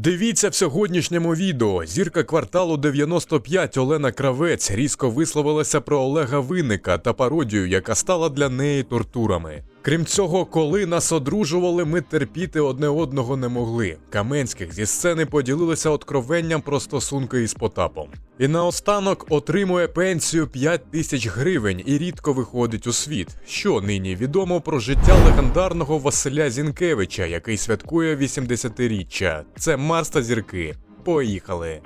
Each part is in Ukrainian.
Дивіться в сьогоднішньому відео. Зірка кварталу 95 Олена Кравець різко висловилася про Олега Винника та пародію, яка стала для неї тортурами. Крім цього, коли нас одружували, ми терпіти одне одного не могли. Каменських зі сцени поділилися откровенням про стосунки із Потапом. І наостанок отримує пенсію 5 тисяч гривень і рідко виходить у світ. Що нині відомо про життя легендарного Василя Зінкевича, який святкує 80-річчя. Це Марс та зірки. Поїхали.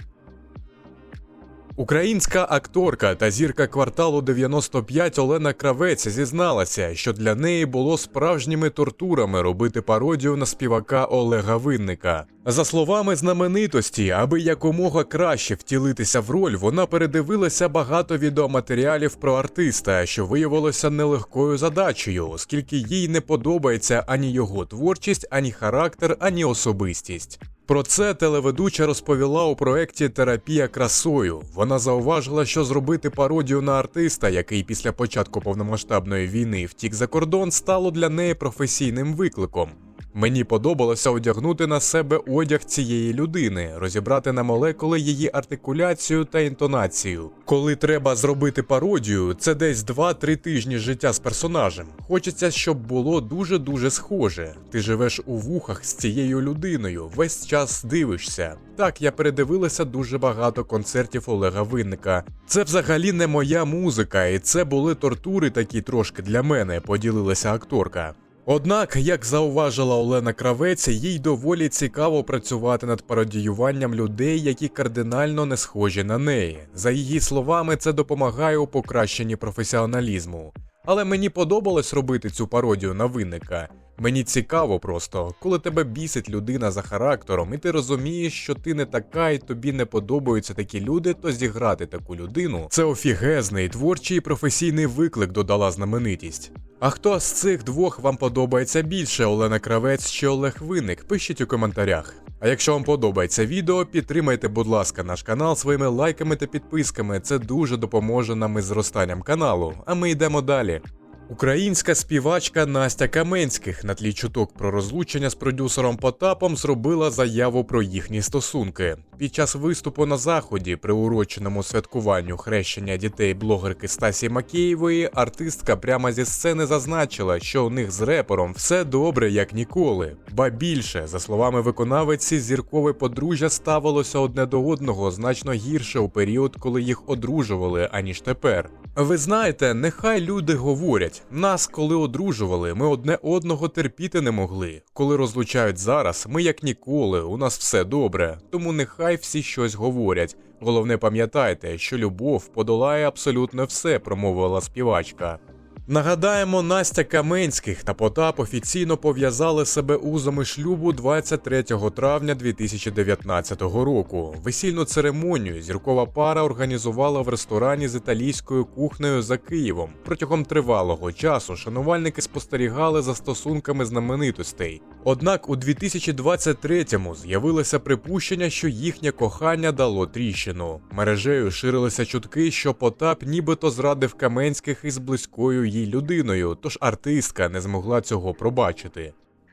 Українська акторка та зірка кварталу 95 Олена Кравець зізналася, що для неї було справжніми тортурами робити пародію на співака Олега Винника. За словами знаменитості, аби якомога краще втілитися в роль, вона передивилася багато відеоматеріалів про артиста, що виявилося нелегкою задачею, оскільки їй не подобається ані його творчість, ані характер, ані особистість. Про це телеведуча розповіла у проєкті Терапія красою. Вона зауважила, що зробити пародію на артиста, який після початку повномасштабної війни втік за кордон, стало для неї професійним викликом. Мені подобалося одягнути на себе одяг цієї людини, розібрати на молекули її артикуляцію та інтонацію. Коли треба зробити пародію, це десь 2-3 тижні життя з персонажем. Хочеться, щоб було дуже дуже схоже. Ти живеш у вухах з цією людиною, весь час дивишся. Так, я передивилася дуже багато концертів Олега Винника. Це взагалі не моя музика, і це були тортури такі трошки для мене, поділилася акторка. Однак, як зауважила Олена Кравець, їй доволі цікаво працювати над пародіюванням людей, які кардинально не схожі на неї. За її словами, це допомагає у покращенні професіоналізму. Але мені подобалось робити цю пародію на винника. Мені цікаво просто, коли тебе бісить людина за характером, і ти розумієш, що ти не така, і тобі не подобаються такі люди, то зіграти таку людину це офігезний творчий і професійний виклик, додала знаменитість. А хто з цих двох вам подобається більше, Олена Кравець чи Олег Винник? Пишіть у коментарях. А якщо вам подобається відео, підтримайте, будь ласка, наш канал своїми лайками та підписками. Це дуже допоможе нам із зростанням каналу. А ми йдемо далі. Українська співачка Настя Каменських на тлі чуток про розлучення з продюсером Потапом зробила заяву про їхні стосунки. Під час виступу на заході, приуроченому святкуванню хрещення дітей блогерки Стасі Макеєвої, артистка прямо зі сцени зазначила, що у них з репером все добре як ніколи. Ба більше, за словами виконавиці, зіркове подружжя ставилося одне до одного значно гірше у період, коли їх одружували, аніж тепер. Ви знаєте, нехай люди говорять, нас, коли одружували, ми одне одного терпіти не могли. Коли розлучають зараз, ми як ніколи, у нас все добре. Тому нехай всі щось говорять. Головне пам'ятайте, що любов подолає абсолютно все, промовила співачка. Нагадаємо, Настя Каменських та Потап офіційно пов'язали себе узами шлюбу 23 травня 2019 року. Весільну церемонію зіркова пара організувала в ресторані з італійською кухнею за Києвом. Протягом тривалого часу шанувальники спостерігали за стосунками знаменитостей. Однак у 2023-му з'явилося припущення, що їхнє кохання дало тріщину. Мережею ширилися чутки, що Потап нібито зрадив Каменських із близькою їй людиною, тож артистка не змогла цього пробачити.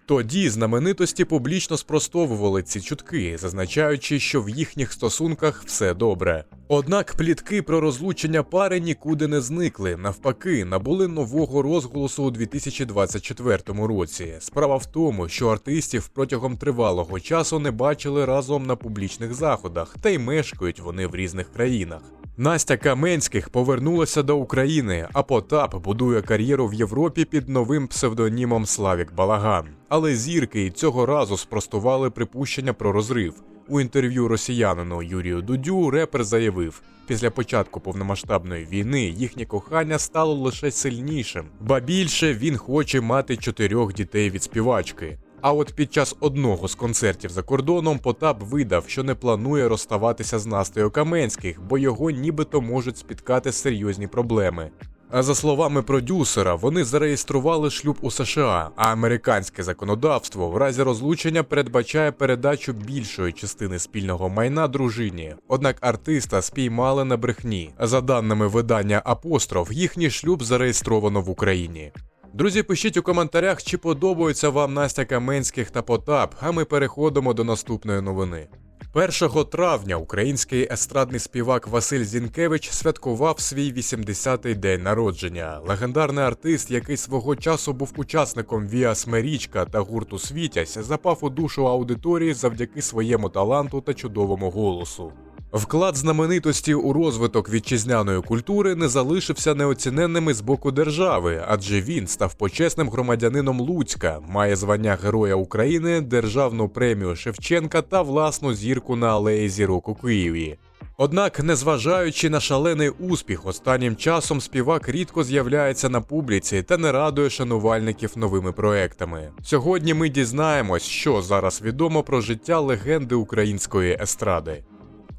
Тоді знаменитості публічно спростовували ці чутки, зазначаючи, що в їхніх стосунках все добре. Однак плітки про розлучення пари нікуди не зникли. Навпаки, набули нового розголосу у 2024 році. Справа в тому, що артистів протягом тривалого часу не бачили разом на публічних заходах, та й мешкають вони в різних країнах. Настя Каменських повернулася до України, а Потап будує кар'єру в Європі під новим псевдонімом Славік Балаган. Але зірки й цього разу спростували припущення про розрив. У інтерв'ю росіянину Юрію Дудю репер заявив, після початку повномасштабної війни їхнє кохання стало лише сильнішим, ба більше він хоче мати чотирьох дітей від співачки. А от під час одного з концертів за кордоном Потап видав, що не планує розставатися з Настею Каменських, бо його нібито можуть спіткати серйозні проблеми. А за словами продюсера, вони зареєстрували шлюб у США, а американське законодавство в разі розлучення передбачає передачу більшої частини спільного майна дружині. Однак артиста спіймали на брехні. За даними видання Апостроф, їхній шлюб зареєстровано в Україні. Друзі, пишіть у коментарях, чи подобаються вам Настя Каменських та Потап, а ми переходимо до наступної новини. 1 травня український естрадний співак Василь Зінкевич святкував свій 80-й день народження. Легендарний артист, який свого часу був учасником Віа Смерічка та гурту Світязь, запав у душу аудиторії завдяки своєму таланту та чудовому голосу. Вклад знаменитості у розвиток вітчизняної культури не залишився неоціненним з боку держави, адже він став почесним громадянином Луцька, має звання Героя України, державну премію Шевченка та власну зірку на алеї зірок у Києві. Однак, незважаючи на шалений успіх, останнім часом співак рідко з'являється на публіці та не радує шанувальників новими проектами. Сьогодні ми дізнаємось, що зараз відомо про життя легенди української естради.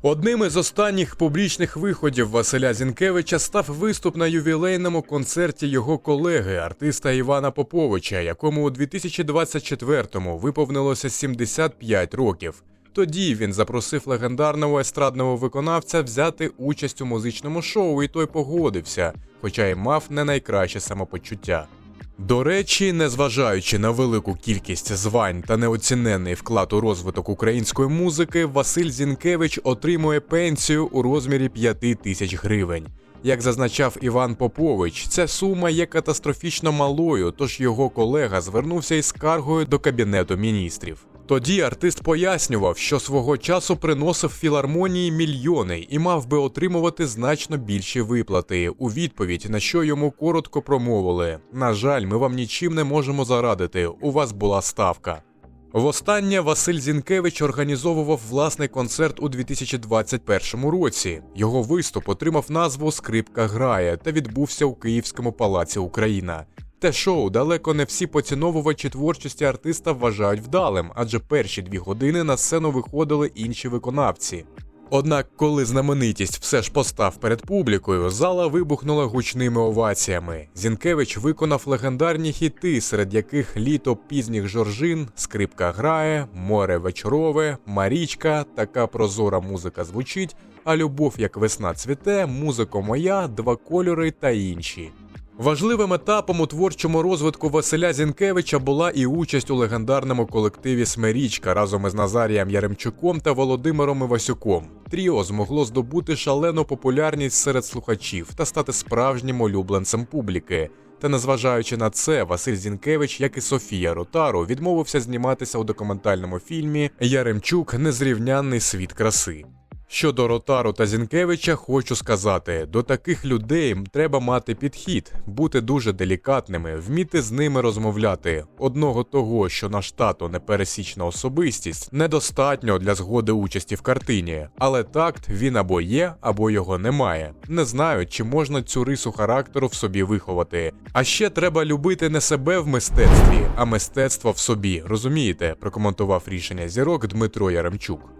Одним із останніх публічних виходів Василя Зінкевича став виступ на ювілейному концерті його колеги, артиста Івана Поповича, якому у 2024-му виповнилося 75 років. Тоді він запросив легендарного естрадного виконавця взяти участь у музичному шоу, і той погодився, хоча й мав не найкраще самопочуття. До речі, незважаючи на велику кількість звань та неоціненний вклад у розвиток української музики, Василь Зінкевич отримує пенсію у розмірі 5 тисяч гривень. Як зазначав Іван Попович, ця сума є катастрофічно малою, тож його колега звернувся із скаргою до кабінету міністрів. Тоді артист пояснював, що свого часу приносив філармонії мільйони і мав би отримувати значно більші виплати. У відповідь на що йому коротко промовили: на жаль, ми вам нічим не можемо зарадити. У вас була ставка. Востаннє Василь Зінкевич організовував власний концерт у 2021 році. Його виступ отримав назву Скрипка грає та відбувся у Київському палаці Україна. Те шоу далеко не всі поціновувачі творчості артиста вважають вдалим, адже перші дві години на сцену виходили інші виконавці. Однак, коли знаменитість все ж постав перед публікою, зала вибухнула гучними оваціями. Зінкевич виконав легендарні хіти, серед яких літо пізніх жоржин, скрипка грає, море вечорове, Марічка, така прозора музика звучить, а любов як весна цвіте, музико моя, два кольори та інші. Важливим етапом у творчому розвитку Василя Зінкевича була і участь у легендарному колективі Смерічка разом із Назарієм Яремчуком та Володимиром Івасюком. Тріо змогло здобути шалену популярність серед слухачів та стати справжнім улюбленцем публіки. Та незважаючи на це, Василь Зінкевич, як і Софія Ротару, відмовився зніматися у документальному фільмі Яремчук Незрівнянний світ краси. Щодо Ротару та Зінкевича, хочу сказати: до таких людей треба мати підхід, бути дуже делікатними, вміти з ними розмовляти. Одного того, що наш тато непересічна особистість, недостатньо для згоди участі в картині, але такт він або є, або його немає. Не знаю, чи можна цю рису характеру в собі виховати. А ще треба любити не себе в мистецтві, а мистецтво в собі. Розумієте? прокоментував рішення зірок Дмитро Яремчук.